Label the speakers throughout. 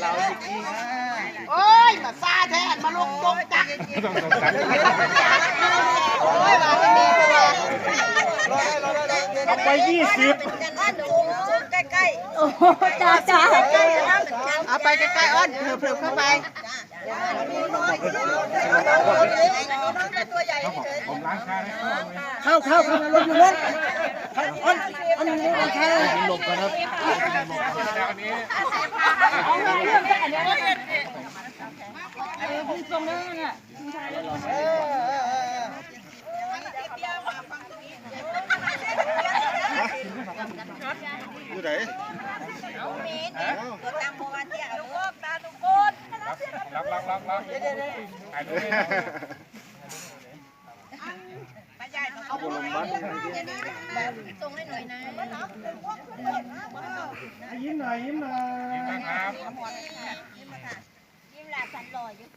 Speaker 1: เราจริงๆนะ
Speaker 2: โอ้ย มาซาแทนมาลงตรงจัก
Speaker 1: ต้องสงสาร
Speaker 2: โอ้ยมาไม่ดีเลย
Speaker 1: รอได้รอได้รอได้เอาไปยี่สิบ
Speaker 3: โอ้โหจ้าจ้า
Speaker 2: เอาไปใกล้ๆอ้อนเผื่อๆเข้าไป
Speaker 1: ผมล้างชาให้
Speaker 2: เข้าเข้าเข้ามาลงอยู่นั่นอ้อนอ้อนอยู่นั่นใช่
Speaker 1: หลบกันครับอันนี้
Speaker 3: ตรงนั้นน่ะ
Speaker 1: อยู่ไหน รับรับรับรับถ่ายรูปให้ เอาบนลมบ้าน
Speaker 3: ส่งให้หน่อยนะ
Speaker 1: ยิ้มหน่อยยิ้มหน่อยยิ้มนะครับ
Speaker 3: ยิ้มหลาสันลอยอยู่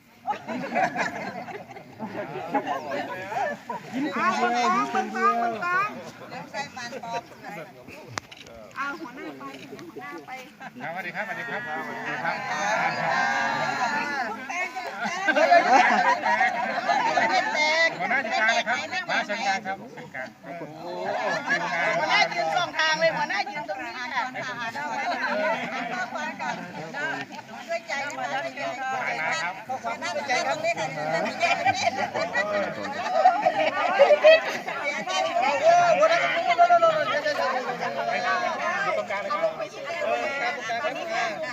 Speaker 1: ยิ้มคนเดียวยิ้มคนเดียว
Speaker 2: เอาหัวหน้าไปหัวหน้าไป
Speaker 1: สวัสดีครับสวัสดีครับสวัสดีครับ หัวหน้าจัดการเลยครับมาเชิญการครับเชิญการหั
Speaker 2: วหน้ายืนสองทางเลยหัวหน้ายืนตรงนี้ค่ะ
Speaker 1: นะครับ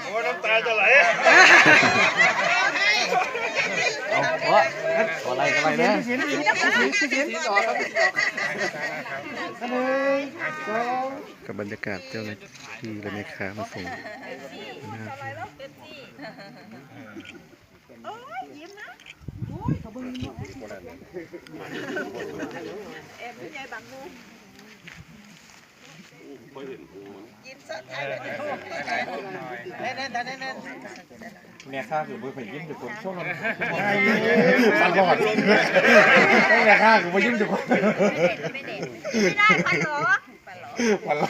Speaker 1: โอ้น้ำตาจะไหล
Speaker 4: เอาเพราะขออะ ไรก็อะไรนะ
Speaker 1: สินสินสินสินสินต่อครับหนึ่งสอง
Speaker 4: กับบรรยากาศเจ้าหน้าที่และแม่ค้ามาส่งหน้าที่
Speaker 2: เน่นเน่นเน่นเน่น
Speaker 4: แม่ค้าคือมือผ่ยิ้มอยู่คนช่วงนั้น
Speaker 1: ฟังก่อนแม่ข้าคือมายิ้มจุกคน
Speaker 3: ไม่เด็ดไม่ได้พันหรอ
Speaker 1: วันละ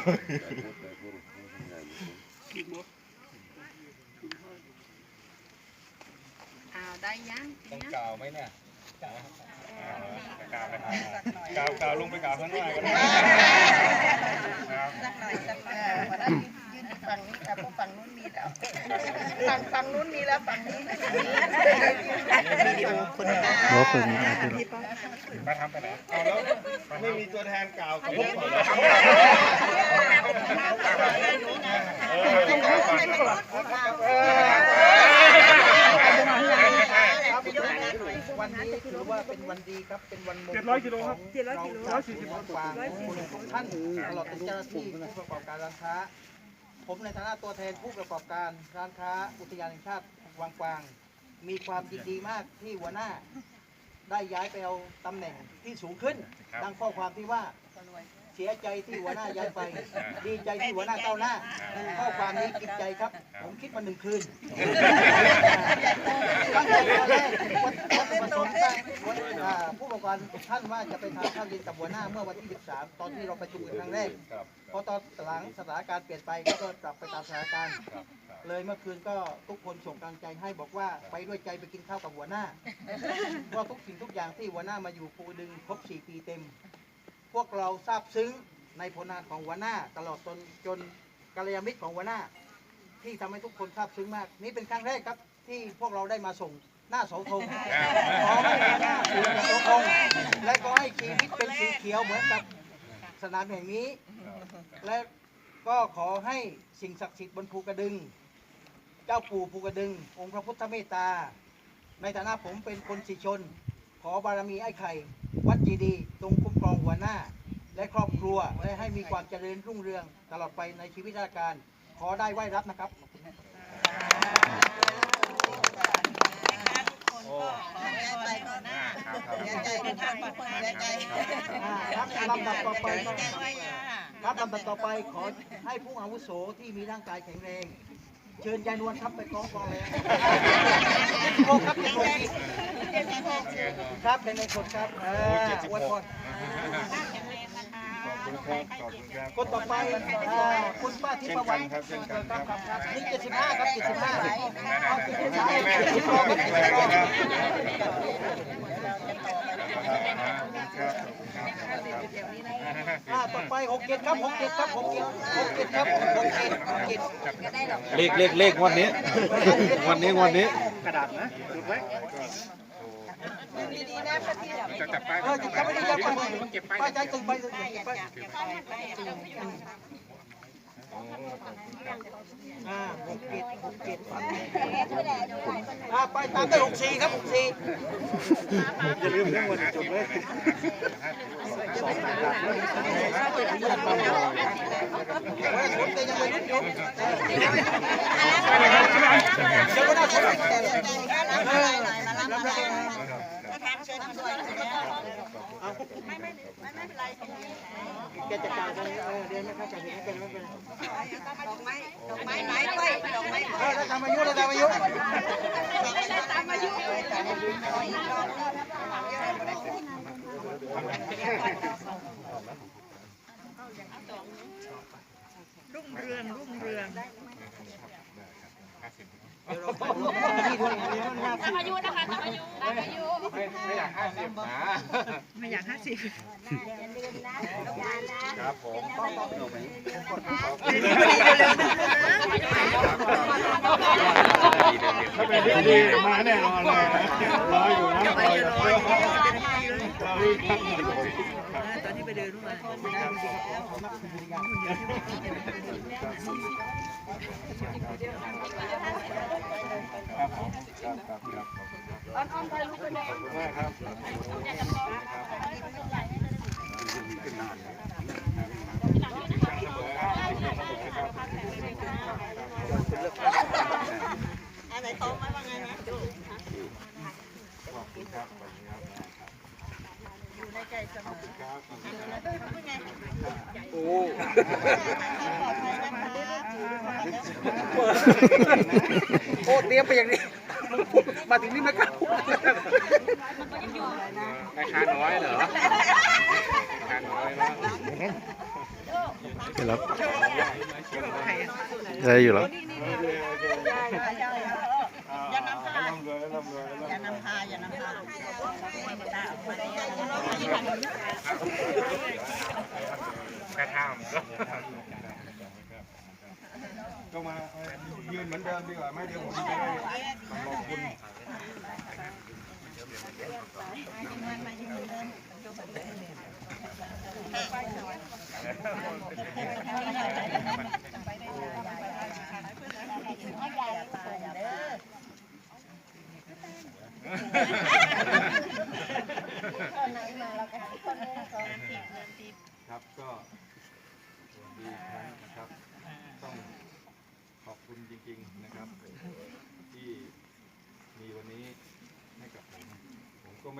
Speaker 2: อ้าวได้ยัง
Speaker 1: ต้องกาวไหมเนี่ยกาวกาวไปกาวกาวลงไปกาวข้างหน้าก็ได้ครับ
Speaker 2: สักหน่อยสักหน่อย ฝั่งนี้แต่พวกฝั่งนู้นมีแล้วฝั่งฝั่งนู้นมีแล้วฝั่งนี้ไม่มีวิดีโอคนตา
Speaker 4: เพราะคนนี้อาจจะ
Speaker 1: มาทำไปไหนเอาแล้วไม่มีตัวแทนกล่าวกับพวกผม
Speaker 2: วันนี้ถือว่าเป็นวันดีครับ เป็นวันมงคล
Speaker 1: เจ็ดร้อยกิโลครับ
Speaker 2: เจ็ดร้อยกิโลร้อยสี่สิบกว่าท่านตลอดถึงเจ้าหน้าที่ผู้ประกอบการร้านค้า ผมในฐานะตัวแทนผู้ประกอบการร้านค้าอุทยานแห่งชาติวังกวาง มีความยินดีมากที่หัวหน้า ได้ย้ายไปเอาตำแหน่งที่สูงขึ้นดังข้อความที่ว่าเสียใจที่หัวหน้าย้ายไป ดีใจที่หัวหน้าก้าวหน้า ข้อความนี้กินใจครับ ผมคิดมาหนึ่งคืนตั้งใจตอนแรกวัตถุประสงค์ตั้ง อ่าผู้ประกอบการท่านว่าจะไปทานข้าวเย็นกับหัวหน้าเมื่อวันที่ 13 ตอนที่เราประชุมกันครั้งแรกพอตอนหลังสถานการณ์เปลี่ยนไปก็กลับไปตามสถานการณ์เลยเมื่อคืนก็ทุกคนส่งกำลังใจให้บอกว่าไปด้วยใจไปกินข้าวกับหัวหน้า ว่าทุกสิ่งทุกอย่างที่หัวหน้ามาอยู่ภูดึงครบ 4 ปีเต็ม พวกเราซาบซึ้งในผลงานของหัวหน้า ตลอดจนจนกัลยาณมิตรของหัวหน้า ที่ทำให้ทุกคนซาบซึ้งมาก นี่เป็นครั้งแรกครับที่พวกเราได้มาส่ง หน้าเสาธงขอให้หัวหน้าสูงเสาธงและก็ให้ชีวิตเป็นสีเขียวเหมือนกับสนามแห่งนี้ และก็ขอให้สิ่งศักดิ์สิทธิ์บนภูกระดึง เจ้าปู่ภูกระดึง องค์พระพุทธเมตตา ในฐานะผมเป็นคนสีชน ขอบารมีไอ้ไข่ วัดจีดีย์จงคุ้มครองหัวหน้า และครอบครัวและให้มีความเจริญรุ่งเรืองตลอดไปในชีวิตราชการ ขอได้ไหว้รับนะครับ อ่าครับลำดับต่อไปครับลำดับต่อไปขอให้ผู้อาวุโสที่มีร่างกายแข็งแรง เชิญยายนวลครับไปคล้องคอแล้วโอ้ครับเป็นคนครับเป็นในคนครับเอออวยพร
Speaker 1: ขอบคุณครับขอบคุณครับ
Speaker 2: คนต่อไปคุณป้าที่ประวันติ
Speaker 5: ครับเช่นกันครับ
Speaker 2: นี่เจ็ดสิบห้าครับเจ็ดสิบห้าเอาเจ็ดสิบห้า
Speaker 5: แม่
Speaker 2: เจ็ด
Speaker 5: ทุ
Speaker 2: สิ
Speaker 5: ก
Speaker 2: บ
Speaker 5: ค
Speaker 2: ห้านครับ
Speaker 5: แข็งแรงนะครับ
Speaker 2: อ่าต่อไปหกเจ็ดครับหกเจ็ดครับหกเจ็ดหกเจ็ดครับหกเจ็ดหกเจ็ด
Speaker 4: เลขเลขเลขงวันนี้ งวันนี้งวดนี้
Speaker 5: จะจับป้าย
Speaker 2: เออจะไม่ได้ยับไปไปใจตึงไปตึงไป อ่าหกเจ็ดหกเจ็ดอ่าไปตามด้วยหกสี่ครับหกสี่
Speaker 5: จะลืมเรื่องวันจบเลย
Speaker 2: เฮ้ยผมแต่ยังไม่รู้จบเดี๋ย ไม่ไม่ไม่ไม่เป็นไรตรงนี้แกจัดการกันเออเรีนไม่เข้าใจไม่เป็นไม่เป็น
Speaker 1: ดอกไม้ดอกไม้ไม้ด้วยดอกไม้
Speaker 2: เราตามอายุเราตามอายุตามอายุ
Speaker 1: ตามอายุ
Speaker 5: รุ่งเรืองรุ่งเรือง
Speaker 2: ได้ตามอายุ
Speaker 1: ตามอายุ
Speaker 5: ไม่อยากห้าสิบนะ
Speaker 1: อย่า ลืมนะอย่านะครับ
Speaker 5: ผมถ้าเป็นที่ดีมาแน่นอนเลยรออยู่นะรออยู่เรารีบทำหน่อย
Speaker 3: ตอนที่ไปเดินเข้ามา
Speaker 5: ครับผมครับครับครับขอบคุณมากครับ
Speaker 1: อะไรโตมาว่าไงนะ
Speaker 5: ขอบคุณครับขอบคุณครับ
Speaker 1: อยู่ในใจเสมอ
Speaker 5: ครับขอบคุณครับ
Speaker 1: เป็นไง
Speaker 5: โอ้
Speaker 1: ปลอดภัยนะคะ
Speaker 2: โอ้เตรียมไปอย่างนี้ มาถึงนี่ไม่กล้าพูด
Speaker 5: ราคาน้อยเหรอราคาน้อยนะ
Speaker 4: เดี๋ยวเราได้อยู่แล้ว
Speaker 1: อย่านำพา
Speaker 5: ร่ำรวยร่ำรวยร่ำรวย
Speaker 1: อย่านำพาอย่านำพา
Speaker 5: แค่ข้าม ก็มายืนเหมือนเดิมดีกว่าไม่เดี๋ยวผมจะได้ขอบคุณครั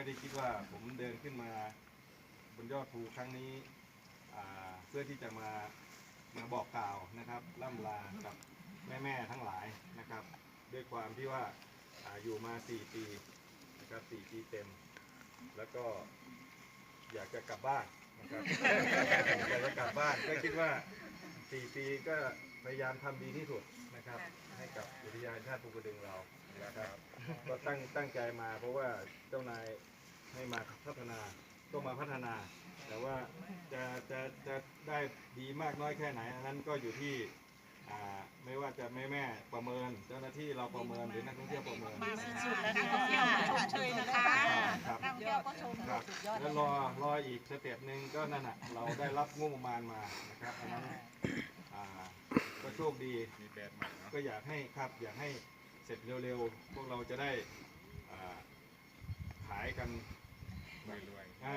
Speaker 5: ไม่ได้คิดว่าผมเดินขึ้นมาบนยอดภูครั้งนี้เพื่อที่จะมามาบอกกล่าวนะครับล่ำลากับแม่ๆทั้งหลายนะครับ ด้วยความที่ว่าอาอยู่มา 4 ปีนะครับ4ปีเต็ม แล้วก็อยากจะกลับบ้านนะครับอยากจะกลับบ้านก็คิดว่า 4 ปีก็พยายามทำดีที่สุดนะครับ ให้กับอุทยานชาติภูกระดึงเรานะครับก็ตั้งตั้งใจมาเพราะว่าเจ้านาย ให้มาพัฒนาก็มาพัฒนา แต่ว่าจะจะจะได้ดีมากน้อยแค่ไหนอันนั้นก็อยู่ที่อ่าไม่ว่าจะแม่แม่ๆประเมินเจ้าหน้าที่เราประเมินหรือนักท่องเที่ยวประเมิน
Speaker 1: สุดแล้วนักท่องเที่ยวชมเชยนะคะ
Speaker 5: ครับ
Speaker 1: นักท่องเที่ยวก็ชม
Speaker 5: ครับแล้วรอรออีกสเต็ปหนึ่งก็นั่นน่ะเราได้รับงบประมาณมานะครับอันนั้นอ่าก็โชคดีมีแบบใหม่ก็อยากให้ครับอยากให้เสร็จเร็วๆ พวกเราจะได้อ่าขายกัน รวยๆอ่า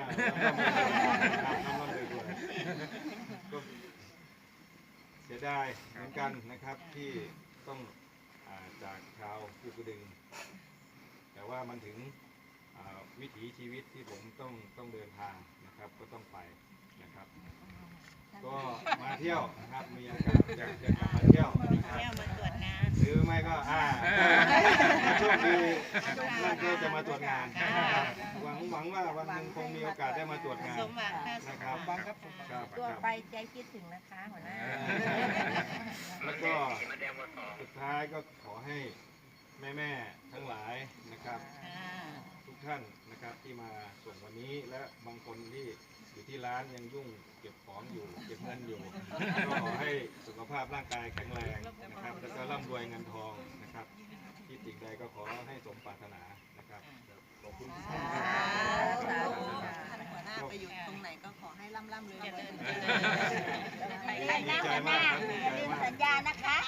Speaker 5: ร่ำรวยๆรวยๆก็เสียดายเหมือนกันนะครับที่ต้องอ่าจากชาวภูกระดึง แต่ว่ามันถึงอ่าวิถีชีวิตที่ผมต้องต้องเดินทางนะครับ ก็ต้องไปนะครับ ก็มาเที่ยวนะครับมีโอกาสอยากจะกลับมาเที่ยวนะครับ
Speaker 1: เที่ยวมาตรวจงาน
Speaker 5: หรือไม่ก็อ่าโชคดีนั่นก็จะมาตรวจงานนะครับห วังหวังว่าวันหนึ่งคงมีโอกาสได้มาตรวจงาน
Speaker 1: สมหวังค่ะ
Speaker 5: นะครับครับครับ
Speaker 1: ตัว
Speaker 5: ครับ
Speaker 1: ไปใจคิดถึงนะคะหัวหน้าา
Speaker 5: ยก็ขอให้แม่ๆทั้งหลายนะครับ ทุกท่านนะครับที่มาส่งวันนี้และบางคนที่อยู่ที่ร้านยังยุ่งเก็บของอยู่เก็บเงินอยู่ ก็ขอให้สุขภาพร่างกายแข็งแรงนะครับ แล้วก็ร่ำรวยเงินทองนะครับ ที่สิ่งใดก็ขอให้สมปรารถนานะ ครับขอบคุณทุกท่านครับ
Speaker 3: ท่านหัวหน้าไปอยู่ตรงไหนก็ขอให้ร่ำร่ำรวยรวย
Speaker 1: ใครหน้าหัวหน้าอย่าลืมสัญญานะคะ